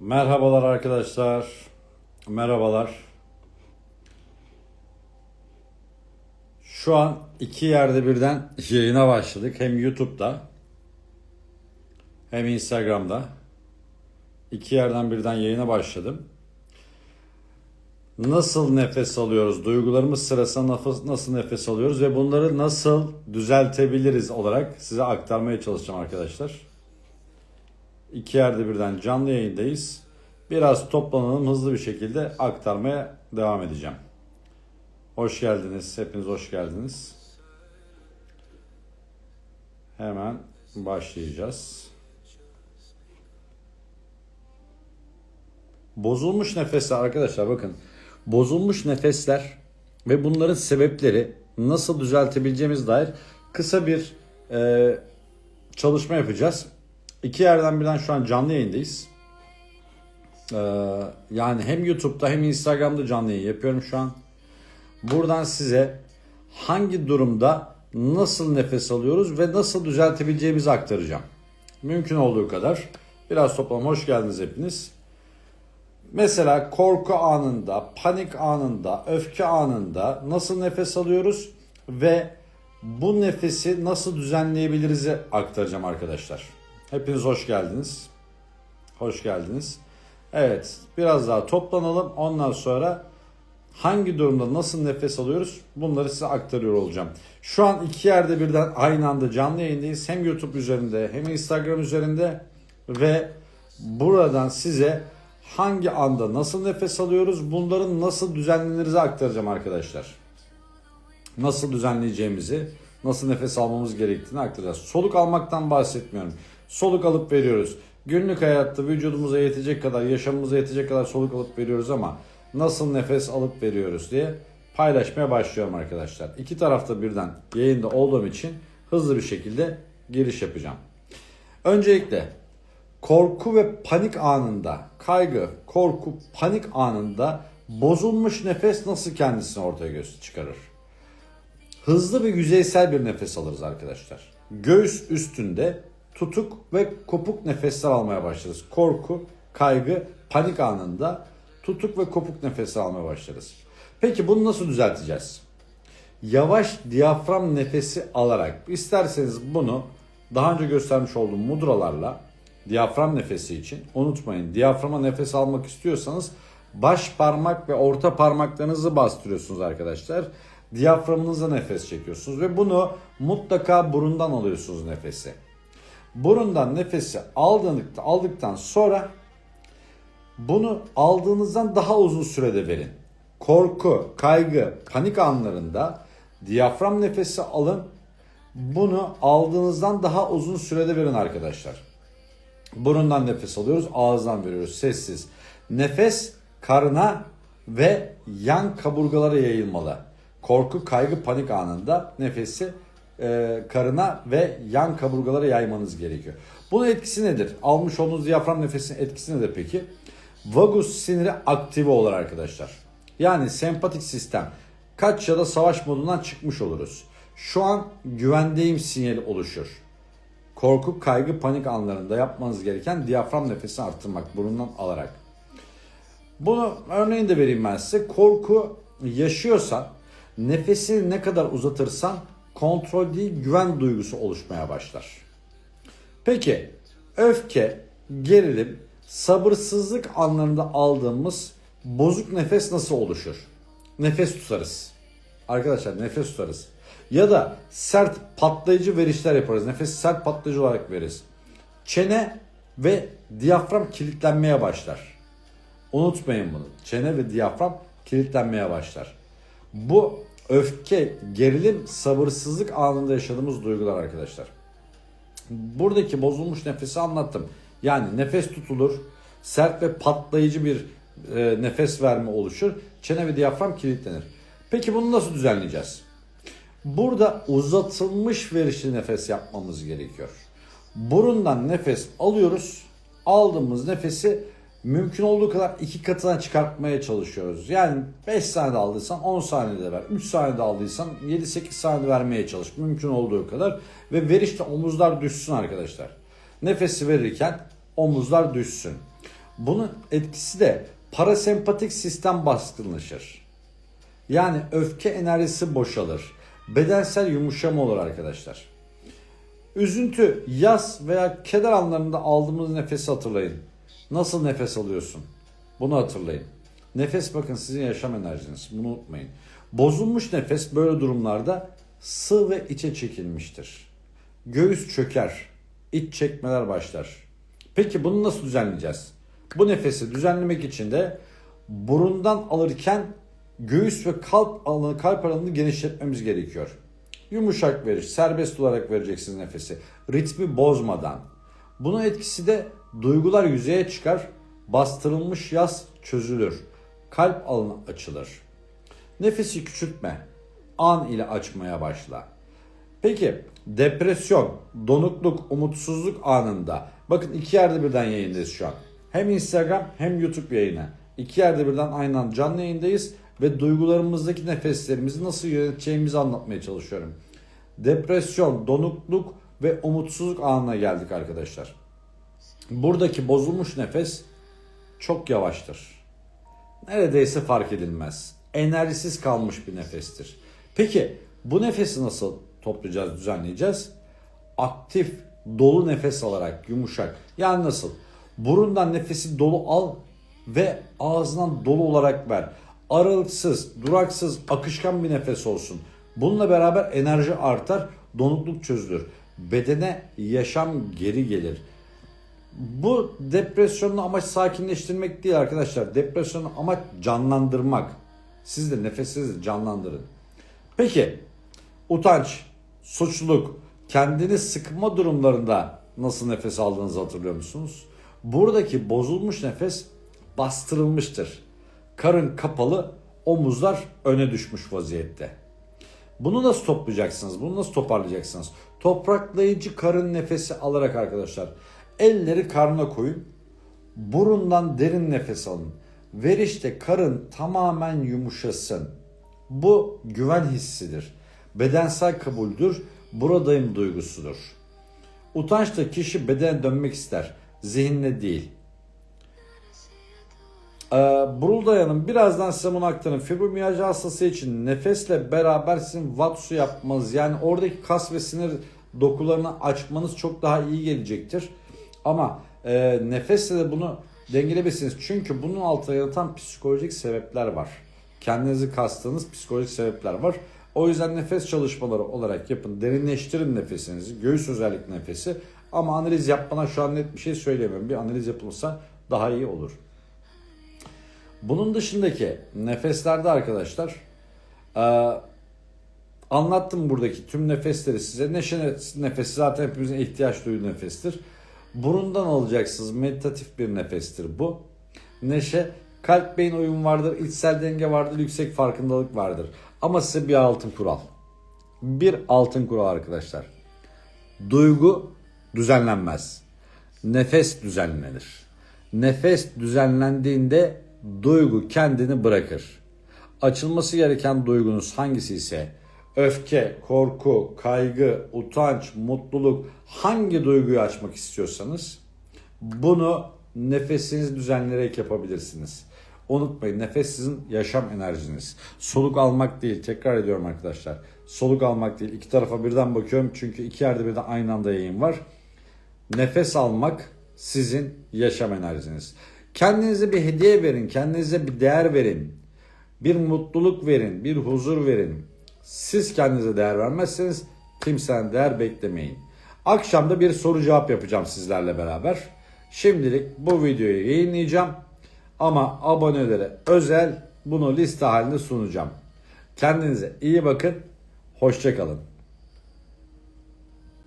Merhabalar arkadaşlar. Merhabalar. Şu an iki yerde birden yayına başladık. Hem YouTube'da hem Instagram'da. İki yerden birden yayına başladım. Nasıl nefes alıyoruz? Duygularımız sırasında nasıl nefes alıyoruz ve bunları nasıl düzeltebiliriz olarak size aktarmaya çalışacağım arkadaşlar. İki yerde birden canlı yayındayız. Biraz toplanalım hızlı bir şekilde aktarmaya devam edeceğim. Hoş geldiniz. Hepiniz hoş geldiniz. Hemen başlayacağız. Bozulmuş nefesler arkadaşlar bakın. Bozulmuş nefesler ve bunların sebepleri nasıl düzeltebileceğimiz dair kısa bir e, çalışma yapacağız. İki yerden birden şu an canlı yayındayız. Ee, yani hem YouTube'da hem Instagram'da canlı yayın yapıyorum şu an. Buradan size hangi durumda nasıl nefes alıyoruz ve nasıl düzeltebileceğimizi aktaracağım. Mümkün olduğu kadar. Biraz toplam hoş geldiniz hepiniz. Mesela korku anında, panik anında, öfke anında nasıl nefes alıyoruz ve bu nefesi nasıl düzenleyebiliriz'i aktaracağım arkadaşlar. Hepiniz hoş geldiniz. Hoş geldiniz. Evet, biraz daha toplanalım. Ondan sonra hangi durumda nasıl nefes alıyoruz bunları size aktarıyor olacağım. Şu an iki yerde birden aynı anda canlı yayındayız. Hem YouTube üzerinde hem Instagram üzerinde ve buradan size hangi anda nasıl nefes alıyoruz bunların nasıl düzenlenirizi aktaracağım arkadaşlar. Nasıl düzenleyeceğimizi, nasıl nefes almamız gerektiğini aktaracağız. Soluk almaktan bahsetmiyorum. Soluk alıp veriyoruz. Günlük hayatta vücudumuza yetecek kadar, yaşamımıza yetecek kadar soluk alıp veriyoruz ama nasıl nefes alıp veriyoruz diye paylaşmaya başlıyorum arkadaşlar. İki tarafta birden yayında olduğum için hızlı bir şekilde giriş yapacağım. Öncelikle korku ve panik anında, kaygı, korku, panik anında bozulmuş nefes nasıl kendisini ortaya göster çıkarır? Hızlı ve yüzeysel bir nefes alırız arkadaşlar. Göğüs üstünde tutuk ve kopuk nefesler almaya başlarız. Korku, kaygı, panik anında tutuk ve kopuk nefes almaya başlarız. Peki bunu nasıl düzelteceğiz? Yavaş diyafram nefesi alarak isterseniz bunu daha önce göstermiş olduğum mudralarla diyafram nefesi için unutmayın diyaframa nefes almak istiyorsanız baş parmak ve orta parmaklarınızı bastırıyorsunuz arkadaşlar. Diyaframınıza nefes çekiyorsunuz ve bunu mutlaka burundan alıyorsunuz nefesi. Burundan nefesi aldığınızda aldıktan sonra bunu aldığınızdan daha uzun sürede verin. Korku, kaygı, panik anlarında diyafram nefesi alın. Bunu aldığınızdan daha uzun sürede verin arkadaşlar. Burundan nefes alıyoruz, ağızdan veriyoruz sessiz. Nefes karına ve yan kaburgalara yayılmalı. Korku, kaygı, panik anında nefesi e, karına ve yan kaburgalara yaymanız gerekiyor. Bunun etkisi nedir? Almış olduğunuz diyafram nefesinin etkisi nedir peki? Vagus siniri aktive olur arkadaşlar. Yani sempatik sistem kaç ya da savaş modundan çıkmış oluruz. Şu an güvendeyim sinyali oluşur. Korku, kaygı, panik anlarında yapmanız gereken diyafram nefesini arttırmak burundan alarak. Bunu örneğini de vereyim ben size. Korku yaşıyorsan nefesini ne kadar uzatırsan kontrol değil güven duygusu oluşmaya başlar. Peki öfke, gerilim, sabırsızlık anlarında aldığımız bozuk nefes nasıl oluşur? Nefes tutarız. Arkadaşlar nefes tutarız. Ya da sert patlayıcı verişler yaparız. Nefes sert patlayıcı olarak veririz. Çene ve diyafram kilitlenmeye başlar. Unutmayın bunu. Çene ve diyafram kilitlenmeye başlar. Bu öfke, gerilim, sabırsızlık anında yaşadığımız duygular arkadaşlar. Buradaki bozulmuş nefesi anlattım. Yani nefes tutulur, sert ve patlayıcı bir e, nefes verme oluşur. Çene ve diyafram kilitlenir. Peki bunu nasıl düzenleyeceğiz? Burada uzatılmış verişli nefes yapmamız gerekiyor. Burundan nefes alıyoruz. Aldığımız nefesi mümkün olduğu kadar iki katına çıkartmaya çalışıyoruz. Yani 5 saniyede aldıysan 10 saniyede ver. 3 saniyede aldıysan 7-8 saniyede vermeye çalış. Mümkün olduğu kadar. Ve verişte omuzlar düşsün arkadaşlar. Nefesi verirken omuzlar düşsün. Bunun etkisi de parasempatik sistem baskınlaşır. Yani öfke enerjisi boşalır. Bedensel yumuşama olur arkadaşlar. Üzüntü, yas veya keder anlarında aldığımız nefesi hatırlayın. Nasıl nefes alıyorsun? Bunu hatırlayın. Nefes bakın sizin yaşam enerjiniz. Bunu unutmayın. Bozulmuş nefes böyle durumlarda sığ ve içe çekilmiştir. Göğüs çöker. iç çekmeler başlar. Peki bunu nasıl düzenleyeceğiz? Bu nefesi düzenlemek için de burundan alırken göğüs ve kalp alanı, kalp alanını genişletmemiz gerekiyor. Yumuşak veriş, serbest olarak vereceksiniz nefesi. Ritmi bozmadan. Bunun etkisi de duygular yüzeye çıkar, bastırılmış yas çözülür. Kalp alanı açılır. Nefesi küçültme. An ile açmaya başla. Peki depresyon, donukluk, umutsuzluk anında bakın iki yerde birden yayındayız şu an. Hem Instagram hem YouTube yayını. İki yerde birden aynı anda canlı yayındayız ve duygularımızdaki nefeslerimizi nasıl yöneteceğimizi anlatmaya çalışıyorum. Depresyon, donukluk ve umutsuzluk anına geldik arkadaşlar. Buradaki bozulmuş nefes çok yavaştır. Neredeyse fark edilmez. Enerjisiz kalmış bir nefestir. Peki bu nefesi nasıl toplayacağız, düzenleyeceğiz? Aktif, dolu nefes alarak yumuşak. Yani nasıl? Burundan nefesi dolu al ve ağzından dolu olarak ver. Aralıksız, duraksız, akışkan bir nefes olsun. Bununla beraber enerji artar, donukluk çözülür. Bedene yaşam geri gelir. Bu depresyonun amaç sakinleştirmek değil arkadaşlar. Depresyonun amaç canlandırmak. Siz de nefesinizi canlandırın. Peki utanç, suçluluk, kendini sıkma durumlarında nasıl nefes aldığınızı hatırlıyor musunuz? Buradaki bozulmuş nefes bastırılmıştır. Karın kapalı, omuzlar öne düşmüş vaziyette. Bunu nasıl toplayacaksınız? Bunu nasıl toparlayacaksınız? Topraklayıcı karın nefesi alarak arkadaşlar. Elleri karnına koyun. Burundan derin nefes alın. Verişte karın tamamen yumuşasın. Bu güven hissidir. Bedensel kabuldür. Buradayım duygusudur. Utançta kişi bedene dönmek ister. Zihinle değil. Ee, Bruldaya'nın birazdan size bunu aktarın. Fibromiyalji hastası için nefesle beraber sizin vatsu yapmanız yani oradaki kas ve sinir dokularını açmanız çok daha iyi gelecektir. Ama e, nefesle de bunu dengelemesiniz. Çünkü bunun altına yatan psikolojik sebepler var. Kendinizi kastığınız psikolojik sebepler var. O yüzden nefes çalışmaları olarak yapın. Derinleştirin nefesinizi. Göğüs özellikle nefesi. Ama analiz yapmana şu an net bir şey söyleyemem. Bir analiz yapılırsa daha iyi olur. Bunun dışındaki nefeslerde arkadaşlar e, anlattım buradaki tüm nefesleri size. Neşe nefesi zaten hepimizin ihtiyaç duyduğu nefestir. Burundan alacaksınız. Meditatif bir nefestir bu. Neşe kalp beyin uyum vardır, içsel denge vardır, yüksek farkındalık vardır. Ama size bir altın kural. Bir altın kural arkadaşlar. Duygu düzenlenmez. Nefes düzenlenir. Nefes düzenlendiğinde duygu kendini bırakır. Açılması gereken duygunuz hangisi ise öfke, korku, kaygı, utanç, mutluluk hangi duyguyu açmak istiyorsanız bunu nefesinizi düzenleyerek yapabilirsiniz. Unutmayın nefes sizin yaşam enerjiniz. Soluk almak değil tekrar ediyorum arkadaşlar. Soluk almak değil iki tarafa birden bakıyorum çünkü iki yerde birden aynı anda yayın var. Nefes almak sizin yaşam enerjiniz. Kendinize bir hediye verin, kendinize bir değer verin. Bir mutluluk verin, bir huzur verin. Siz kendinize değer vermezseniz kimsenin değer beklemeyin. Akşamda bir soru cevap yapacağım sizlerle beraber. Şimdilik bu videoyu yayınlayacağım. Ama abonelere özel bunu liste halinde sunacağım. Kendinize iyi bakın. Hoşçakalın.